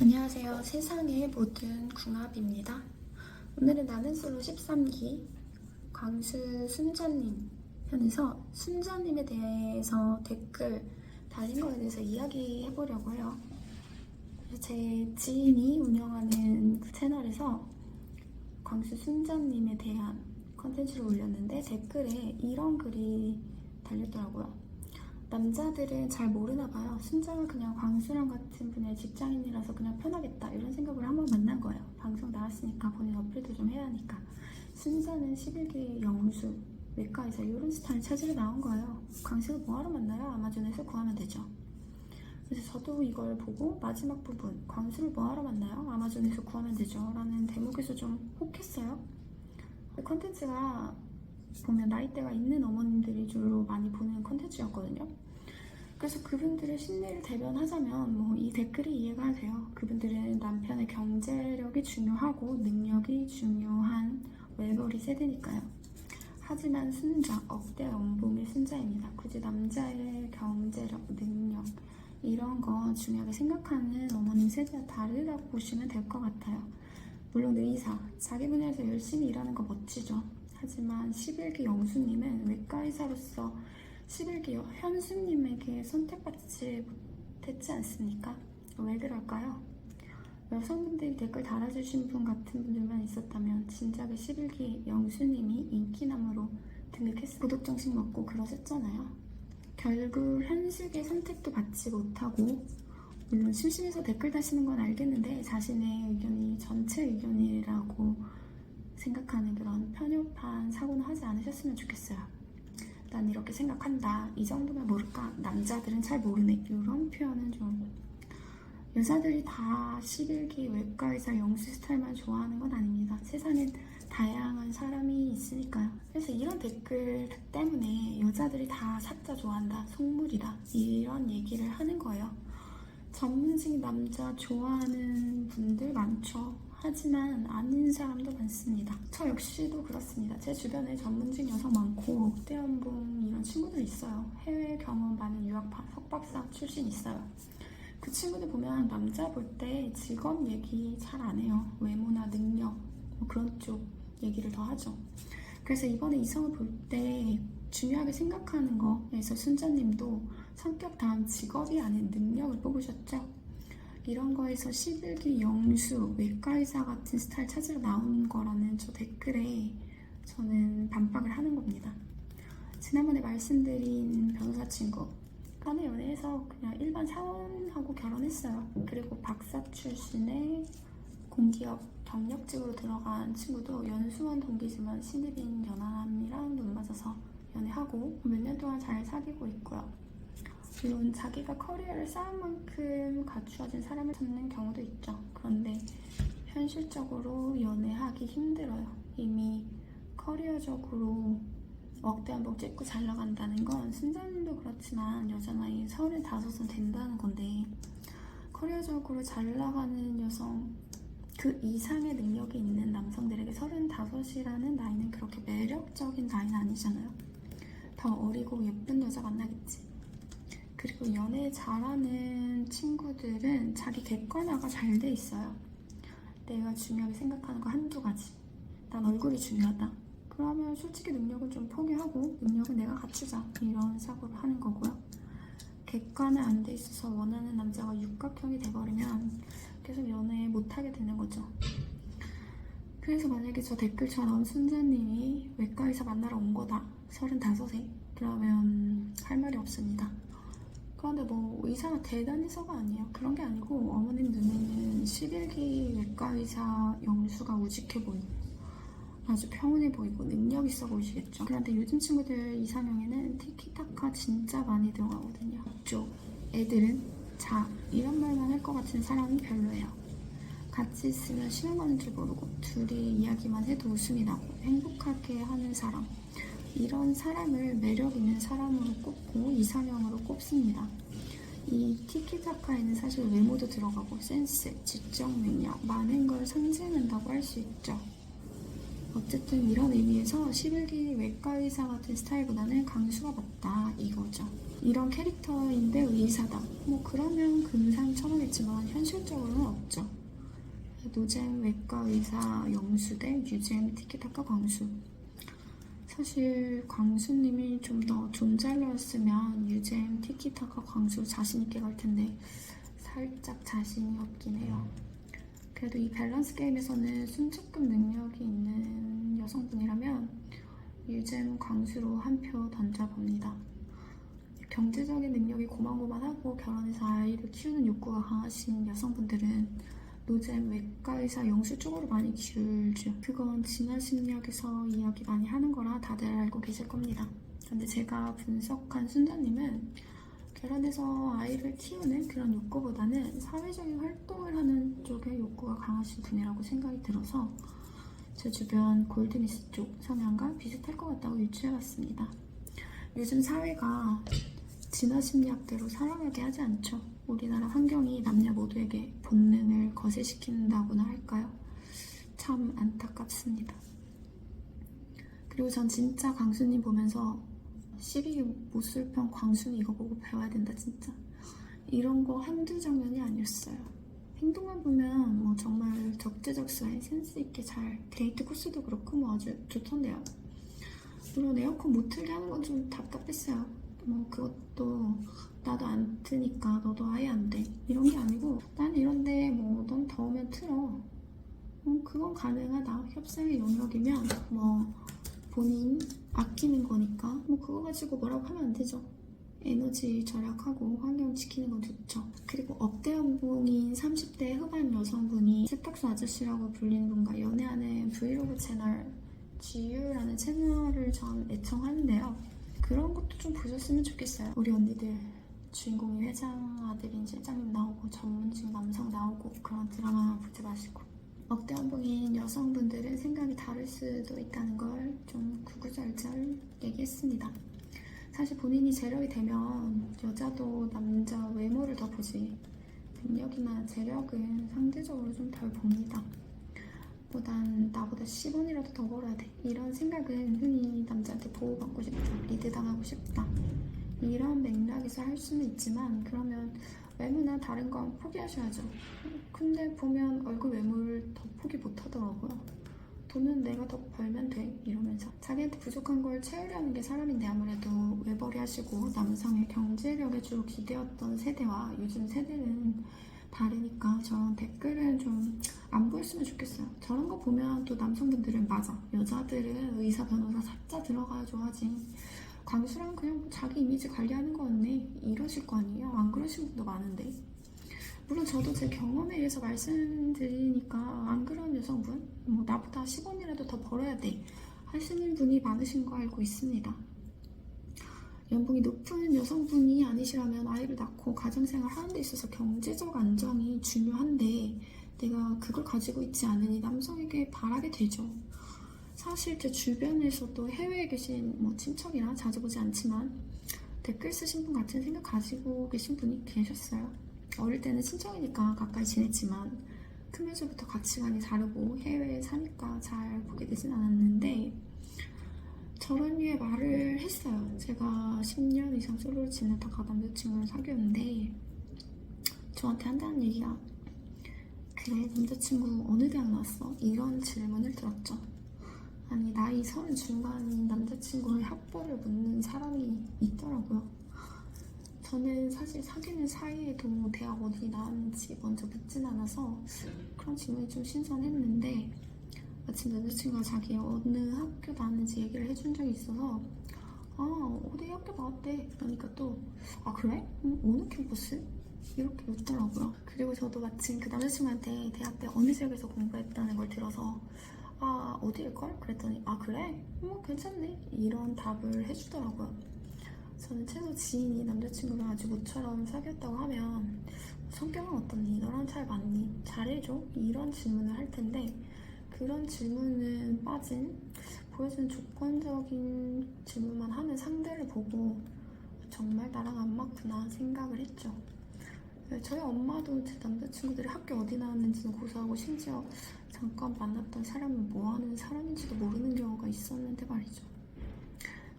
안녕하세요. 세상의 모든 궁합입니다. 오늘은 나는 솔로 13기 광수 순자님 편에서 순자님에 대해서 댓글 달린 거에 대해서 이야기해 보려고 해요. 그래서 제 지인이 운영하는 그 채널에서 광수 순자님에 대한 컨텐츠를 올렸는데 댓글에 이런 글이 달렸더라고요. 남자들은 잘 모르나 봐요. 순자가 그냥 광수랑 같은 분야의 직장인이라서 그냥 편하겠다 이런 생각을 한번 만난 거예요. 방송 나왔으니까 본인 어필도 좀 해야 하니까. 순자는 11기 영수, 외과의사 이런 스타일 찾으러 나온 거예요. 광수가 뭐하러 만나요? 아마존에서 구하면 되죠. 그래서 저도 이걸 보고 마지막 부분 광수를 뭐하러 만나요? 아마존에서 구하면 되죠. 라는 대목에서 좀 혹했어요. 컨텐츠가 보면 나이대가 있는 어머님들이 주로 많이 보는 컨텐츠였거든요. 그래서 그분들의 심리를 대변하자면 뭐 이 댓글이 이해가 돼요. 그분들은 남편의 경제력이 중요하고 능력이 중요한 외벌이 세대니까요. 하지만 순자, 억대 연봉의 순자입니다. 굳이 남자의 경제력, 능력 이런 거 중요하게 생각하는 어머님 세대와 다르다고 보시면 될 것 같아요. 물론 의사, 자기 분야에서 열심히 일하는 거 멋지죠. 하지만 11기 영수님은 외과 의사로서 11기 현수님에게 선택받지 못했지 않습니까? 왜 그럴까요? 여성분들이 댓글 달아주신 분 같은 분들만 있었다면 진작에 11기 영수님이 인기남으로 등극했어 구독정식 먹고 그러셨잖아요. 결국 현숙의 선택도 받지 못하고 물론 심심해서 댓글 다시는 건 알겠는데 자신의 의견이 전체 의견이라고 생각하는 그런 편협한 사고는 하지 않으셨으면 좋겠어요. 난 이렇게 생각한다. 이 정도면 모를까? 남자들은 잘 모르네. 이런 표현은 좀 여자들이 다 11기 외과 의사 영수 스타일만 좋아하는 건 아닙니다. 세상엔 다양한 사람이 있으니까요. 그래서 이런 댓글 때문에 여자들이 다 사자 좋아한다, 속물이다 이런 얘기를 하는 거예요. 전문직 남자 좋아하는 분들 많죠. 하지만 아닌 사람도 많습니다. 저 역시도 그렇습니다. 제 주변에 전문직 여성 많고 롯데연봉 이런 친구들 있어요. 해외 경험 많은 유학파, 석박사 출신 있어요. 그 친구들 보면 남자 볼 때 직업 얘기 잘 안 해요. 외모나 능력 뭐 그런 쪽 얘기를 더 하죠. 그래서 이번에 이성을 볼 때 중요하게 생각하는 거에서 순자님도 성격 다음 직업이 아닌 능력을 뽑으셨죠. 이런 거에서 11기 영수, 외과의사 같은 스타일 찾으러 나온 거라는 저 댓글에 저는 반박을 하는 겁니다. 지난번에 말씀드린 변호사 친구 간의 연애해서 그냥 일반 사원하고 결혼했어요. 그리고 박사 출신의 공기업 경력직으로 들어간 친구도 연수원 동기지만 신입인 연하남이랑 눈 맞아서 연애하고 몇 년 동안 잘 사귀고 있고요. 물론 자기가 커리어를 쌓은 만큼 갖추어진 사람을 찾는 경우도 있죠. 그런데 현실적으로 연애하기 힘들어요. 이미 커리어적으로 억대 한복 찍고 잘 나간다는 건 순자님도 그렇지만 여자 나이 35은 된다는 건데 커리어적으로 잘 나가는 여성 그 이상의 능력이 있는 남성들에게 35이라는 나이는 그렇게 매력적인 나이는 아니잖아요. 더 어리고 예쁜 여자 만나겠지. 그리고 연애 잘하는 친구들은 자기 객관화가 잘 돼 있어요. 내가 중요하게 생각하는 거 한두 가지. 난 얼굴이 중요하다. 그러면 솔직히 능력을 좀 포기하고 능력은 내가 갖추자. 이런 사고를 하는 거고요. 객관화 안 돼 있어서 원하는 남자가 육각형이 돼버리면 계속 연애 못하게 되는 거죠. 그래서 만약에 저 댓글처럼 순자님이 외과의사 만나러 온 거다. 35세. 그러면 할 말이 없습니다. 그런데 뭐 의사가 대단해서가 아니에요. 그런 게 아니고 어머님 눈에는 11기 외과 의사 영수가 우직해 보이고 아주 평온해 보이고 능력 있어 보이시겠죠. 그런데 요즘 친구들 이상형에는 티키타카 진짜 많이 들어가거든요. 쪽 애들은 자 이런 말만 할 것 같은 사람이 별로예요. 같이 있으면 시간 가는 줄 모르고 둘이 이야기만 해도 웃음이 나고 행복하게 하는 사람 이런 사람을 매력 있는 사람으로 꼽고 이상형으로 꼽습니다. 이 티키타카에는 사실 외모도 들어가고 센스, 지적 능력, 많은 걸 상징한다고 할 수 있죠. 어쨌든 이런 의미에서 11기 외과 의사 같은 스타일보다는 강수가 맞다 이거죠. 이런 캐릭터인데 의사다. 뭐 그러면 금상 첨언했지만 현실적으로는 없죠. 노잼 외과 의사 영수 대 유잼 티키타카 광수. 사실 광수님이 좀 더 존잘러였으면 유잼 티키타카 광수 자신 있게 갈 텐데 살짝 자신이 없긴 해요. 그래도 이 밸런스 게임에서는 순척급 능력이 있는 여성분이라면 유잼 광수로 한 표 던져봅니다. 경제적인 능력이 고만고만하고 결혼해서 아이를 키우는 욕구가 강하신 여성분들은 노잼 외과 의사 영수 쪽으로 많이 기울죠. 그건 진화 심리학에서 이야기 많이 하는 거라 다들 알고 계실 겁니다. 근데 제가 분석한 순자님은 결혼해서 아이를 키우는 그런 욕구보다는 사회적인 활동을 하는 쪽에 욕구가 강하신 분이라고 생각이 들어서 제 주변 골드미스 쪽 성향과 비슷할 것 같다고 유추해봤습니다. 요즘 사회가 진화 심리학대로 살아가게 하지 않죠. 우리나라 환경이 남녀 모두에게 본능을 거세시킨다고나 할까요? 참 안타깝습니다. 그리고 전 진짜 광수님 보면서 12기 못술평 광수는 이거 보고 배워야 된다 진짜. 이런 거 한두 장면이 아니었어요. 행동만 보면 뭐 정말 적재적소에 센스 있게 잘 데이트 코스도 그렇고 뭐 아주 좋던데요. 물론 에어컨 못 틀게 하는 건 좀 답답했어요. 뭐 그것도 나도 안 트니까 너도 아예 안 돼. 이런 게 아니고 난 이런데 뭐 넌 더우면 틀어. 어, 그건 가능하다. 협상의 영역이면 뭐 본인 아끼는 거니까 뭐 그거 가지고 뭐라고 하면 안 되죠. 에너지 절약하고 환경 지키는 건 좋죠. 그리고 억대 연봉인 30대 후반 여성분이 세탁소 아저씨라고 불리는 분과 연애하는 브이로그 채널 GU라는 채널을 전 애청하는데요. 그런 것도 좀 보셨으면 좋겠어요. 우리 언니들 주인공이 회장 아들인지 회장님 나오고 전문직 남성 나오고 그런 드라마 보지 마시고 억대 연봉인 여성분들은 생각이 다를 수도 있다는 걸 좀 구구절절 얘기했습니다. 사실 본인이 재력이 되면 여자도 남자 외모를 더 보지 능력이나 재력은 상대적으로 좀 덜 봅니다. 보단 나보다 10원이라도 더 벌어야 돼. 이런 생각은 흔히 남자한테 보호받고 싶다, 리드당하고 싶다. 이런 맥락에서 할 수는 있지만 그러면 외모나 다른 건 포기하셔야죠. 근데 보면 얼굴 외모를 더 포기 못 하더라고요. 돈은 내가 더 벌면 돼 이러면서 자기한테 부족한 걸 채우려는 게 사람인데 아무래도 외벌이 하시고 남성의 경제력에 주로 기대었던 세대와 요즘 세대는 다르니까 저런 댓글은 좀안 보였으면 좋겠어요. 저런 거 보면 또 남성분들은 맞아. 여자들은 의사, 변호사, 사자 들어가야 좋아하지. 광수랑 그냥 자기 이미지 관리하는 거였네. 이러실 거 아니에요? 안 그러신 분도 많은데. 물론 저도 제 경험에 의해서 말씀드리니까 안 그런 여성분, 뭐 나보다 10원이라도 더 벌어야 돼 하시는 분이 많으신 거 알고 있습니다. 연봉이 높은 여성분이 아니시라면 아이를 낳고 가정생활 하는 데 있어서 경제적 안정이 중요한데 내가 그걸 가지고 있지 않으니 남성에게 바라게 되죠. 사실 제 주변에서도 해외에 계신 뭐 친척이나 자주 보지 않지만 댓글 쓰신 분 같은 생각 가지고 계신 분이 계셨어요. 어릴 때는 친척이니까 가까이 지냈지만 크면서부터 가치관이 다르고 해외에 사니까 잘 보게 되진 않았는데 저런 류의 말을 했어요. 제가 10년 이상 솔로를 지내다가 남자친구를 사귀었는데 저한테 한다는 얘기가 그래 남자친구 어느 대학 나왔어? 이런 질문을 들었죠. 아니 나이 서른 중반인 남자친구의 학벌을 묻는 사람이 있더라고요. 저는 사실 사귀는 사이에도 대학 어디 나왔는지 먼저 묻진 않아서 그런 질문이 좀 신선했는데 마침 남자친구가 자기 어느 학교 나왔는지 얘기를 해준 적이 있어서 아 어디 학교 나왔대 그러니까 또 아 그래? 음, 어느 캠퍼스? 이렇게 묻더라고요 그리고 저도 마침 그 남자친구한테 대학 때 어느 지역에서 공부했다는 걸 들어서 아 어디일걸? 그랬더니 아 그래? 뭐 괜찮네 이런 답을 해주더라고요 저는 최소 지인이 남자친구랑 아주 모처럼 사귀었다고 하면 성격은 어떻니? 너랑 잘 맞니? 잘해줘? 이런 질문을 할 텐데 그런 질문은 빠진 보여주는 조건적인 질문만 하는 상대를 보고 정말 나랑 안 맞구나 생각을 했죠. 저희 엄마도 제 남자친구들이 학교 어디 나왔는지는 고사하고 심지어 잠깐 만났던 사람은 뭐 하는 사람인지도 모르는 경우가 있었는데 말이죠.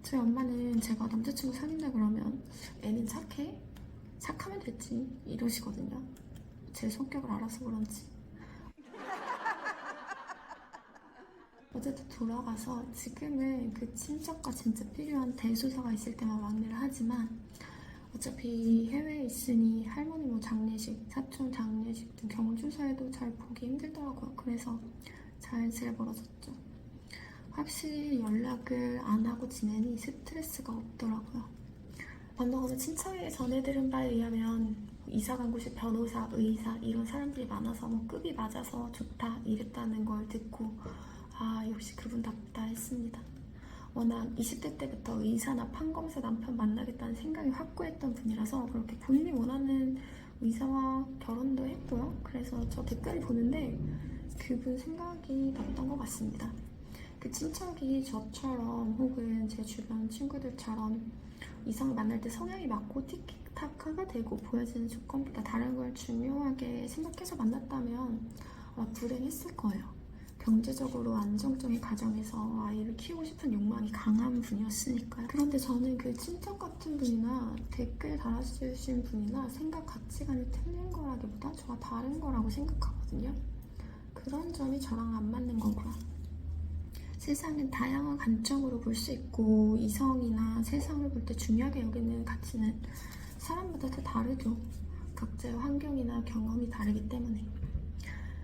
저희 엄마는 제가 남자친구 사귄다 그러면 애는 착해? 착하면 됐지 이러시거든요. 제 성격을 알아서 그런지. 어쨌든 돌아가서 지금은 그 친척과 진짜 필요한 대소사가 있을 때만 왕래를 하지만 어차피 해외에 있으니 할머니 뭐 장례식, 사촌 장례식 등 경조사에도 잘 보기 힘들더라고요. 그래서 잘잘 벌어졌죠. 확실히 연락을 안 하고 지내니 스트레스가 없더라고요. 어느 친척에게 전해들은 바에 의하면 이사 간 곳이 변호사, 의사 이런 사람들이 많아서 뭐 급이 맞아서 좋다 이랬다는 걸 듣고 아 역시 그분답다 했습니다. 워낙 20대 때부터 의사나 판검사 남편 만나겠다는 생각이 확고했던 분이라서 그렇게 본인이 원하는 의사와 결혼도 했고요. 그래서 저 댓글 보는데 그분 생각이 났던 것 같습니다. 그 친척이 저처럼 혹은 제 주변 친구들처럼 이성을 만날 때 성향이 맞고 티키타카가 되고 보여지는 조건보다 다른 걸 중요하게 생각해서 만났다면 아마 불행했을 거예요. 경제적으로 안정적인 가정에서 아이를 키우고 싶은 욕망이 강한 분이었으니까요. 그런데 저는 그 친척 같은 분이나 댓글 달아주신 분이나 생각 가치관이 틀린 거라기보다 저와 다른 거라고 생각하거든요. 그런 점이 저랑 안 맞는 거고요. 세상은 다양한 관점으로 볼 수 있고 이성이나 세상을 볼 때 중요하게 여기는 가치는 사람마다 다 다르죠. 각자의 환경이나 경험이 다르기 때문에.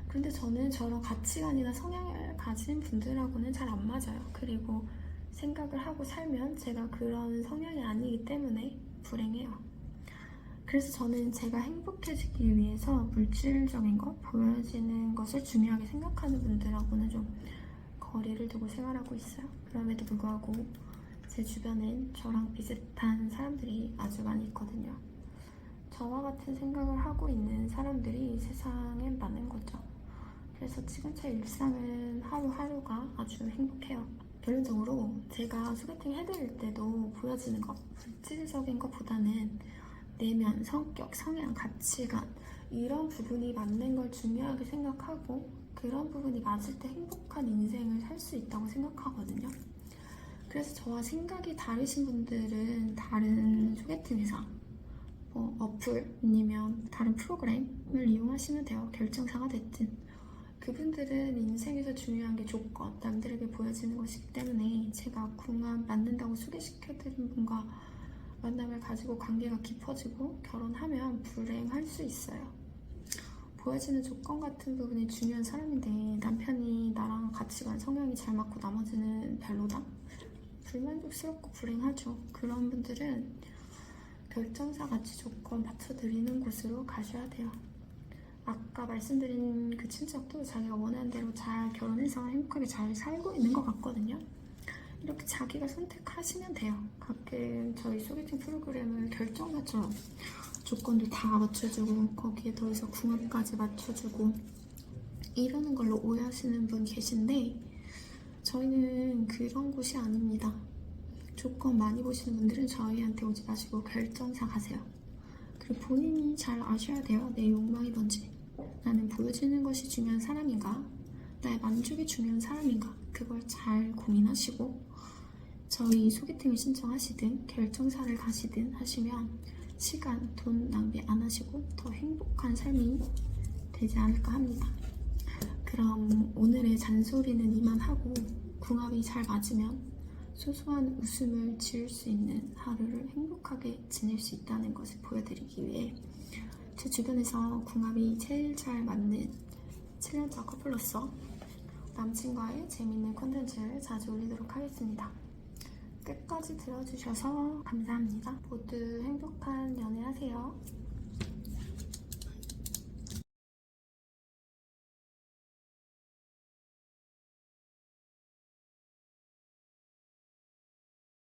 그런데 저는 저런 가치관이나 성향을 가진 분들하고는 잘 안 맞아요. 그리고 생각을 하고 살면 제가 그런 성향이 아니기 때문에 불행해요. 그래서 저는 제가 행복해지기 위해서 물질적인 것, 보여지는 것을 중요하게 생각하는 분들하고는 좀 거리를 두고 생활하고 있어요. 그럼에도 불구하고 제 주변엔 저랑 비슷한 사람들이 아주 많이 있거든요. 저와 같은 생각을 하고 있는 사람들이 세상에 많은 거죠. 그래서 지금 제 일상은 하루하루가 아주 행복해요. 결론적으로 제가 소개팅 해드릴 때도 보여지는 것, 물질적인 것보다는 내면, 성격, 성향, 가치관 이런 부분이 맞는 걸 중요하게 생각하고 그런 부분이 맞을 때 행복한 인생을 살 수 있다고 생각하거든요. 그래서 저와 생각이 다르신 분들은 다른 소개팅 회사, 뭐 어플 아니면 다른 프로그램을 이용하시면 돼요. 결정사가 됐든. 그분들은 인생에서 중요한 게 조건, 남들에게 보여지는 것이기 때문에 제가 궁합 맞는다고 소개시켜드린 분과 만남을 가지고 관계가 깊어지고 결혼하면 불행할 수 있어요. 보여지는 조건 같은 부분이 중요한 사람인데 남편이 나랑 가치관, 성향이 잘 맞고 나머지는 별로다? 불만족스럽고 불행하죠. 그런 분들은 결정사 가치 조건 맞춰드리는 곳으로 가셔야 돼요. 아까 말씀드린 그 친척도 자기가 원하는 대로 잘 결혼해서 행복하게 잘 살고 있는 것 같거든요. 이렇게 자기가 선택하시면 돼요. 가끔 저희 소개팅 프로그램을 결정사처럼 조건들 다 맞춰주고 거기에 더해서 궁합까지 맞춰주고 이러는 걸로 오해하시는 분 계신데 저희는 그런 곳이 아닙니다. 조건 많이 보시는 분들은 저희한테 오지 마시고 결정사 가세요. 그리고 본인이 잘 아셔야 돼요. 내 욕망이 뭔지. 나는 보여지는 것이 중요한 사람인가? 나의 만족이 중요한 사람인가? 그걸 잘 고민하시고 저희 소개팅을 신청하시든 결정사를 가시든 하시면 시간, 돈 낭비 안 하시고 더 행복한 삶이 되지 않을까 합니다. 그럼 오늘의 잔소리는 이만하고 궁합이 잘 맞으면 소소한 웃음을 지을 수 있는 하루를 행복하게 지낼 수 있다는 것을 보여드리기 위해 제 주변에서 궁합이 제일 잘 맞는 7년차 커플로서 남친과의 재밌는 콘텐츠를 자주 올리도록 하겠습니다. 끝까지 들어주셔서 감사합니다. 모두 행복한 연애 하세요.